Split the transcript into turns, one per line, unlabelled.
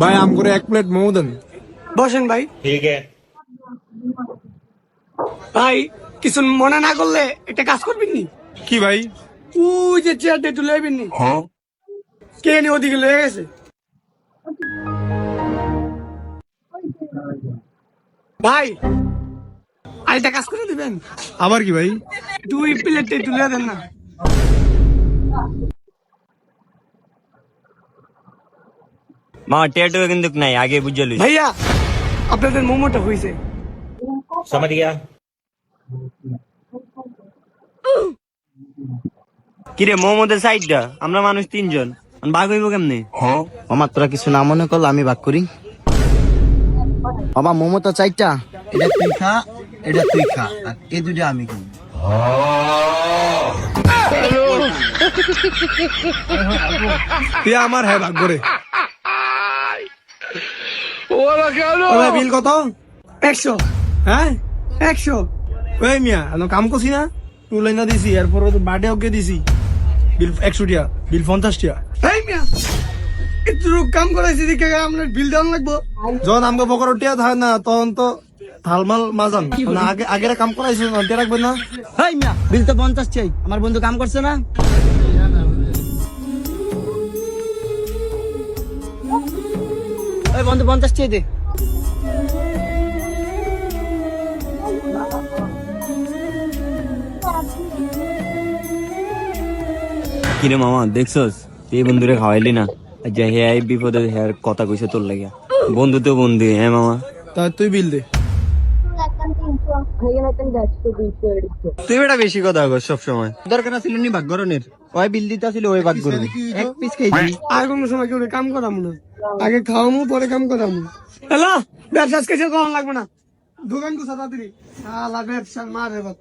ভাই আম করে এক প্লেট মোমো দেন।
বসেন ভাই।
ঠিক
ভাই কিছু মনে না করলে একটা কাজ করবেন নি?
কি ভাই?
ওই যে চেয়ারটা তুলে লেবেন নি। হ্যাঁ। কে নি ওদিকে লয়ে গেছে? ভাই আরেকটা কাজ করে দিবেন?
আবার কি ভাই?
দুই প্লেট তুলে দেন না।
মামা কিন্তু নাই আগে বুঝে লই
ভাইয়া আপনাদের
কিরে মোমোদের আমরা মানুষ তিনজন। ভাগ হইব কেমনে?
হ্যাঁ। আমার তোরা কিছু না মনে করল আমি ভাগ করি। বাবা মোমো তো চাইটা? এটা তুই খা এটা তুই খা। আর এ দুটো আমি খাই
তুই আমার হ্যাঁ ভাগ করে। ও ভাই বিল কত
একশো
হ্যাঁ
একশো
ওই মিয়া আমি কাম করছি না তুলে না দিছি এরপর বার্থডে ওকে দিছি বিল একশো টিয়া বিল পঞ্চাশ টিয়া
এই মিয়া একটু কাম করাইছি দিকে আপনার বিল দেওয়ান লাগবো
যখন আমাকে বকর টিয়া থাকে না তখন তো থালমাল মাজান না আগে আগের কাম করাইছিল না টিয়া রাখবেন না
হাই মিয়া বিল তো পঞ্চাশ চাই আমার বন্ধু কাম করছে না বন্ধু পঞ্চাশ চাই দে।
কিরে মামা দেখছস? এই বন্ধুরে খাওয়াইলি না? যে হ্যাঁ এই বিপদে হ্যাঁ কথা কইছে তোর লাগিয়া। বন্ধু তো বন্ধু হ্যাঁ মামা?
তা তুই বিল দে।
তুই এটা বেশি কথা কর সব সময় দরকার ছিল নি ভাগ গরনের ওই বিল দিতে ছিল ওই ভাগ করবি এক পিস খাইছি
আর কোনো সময় কেউ কাম করাম না? আগে খাওয়ামু পরে কাম করামু। হ্যালো ব্যবসা কাছে কখন লাগবে না। দোকান তো সাতাতিরি আলা ব্যবসা মারে বাপ।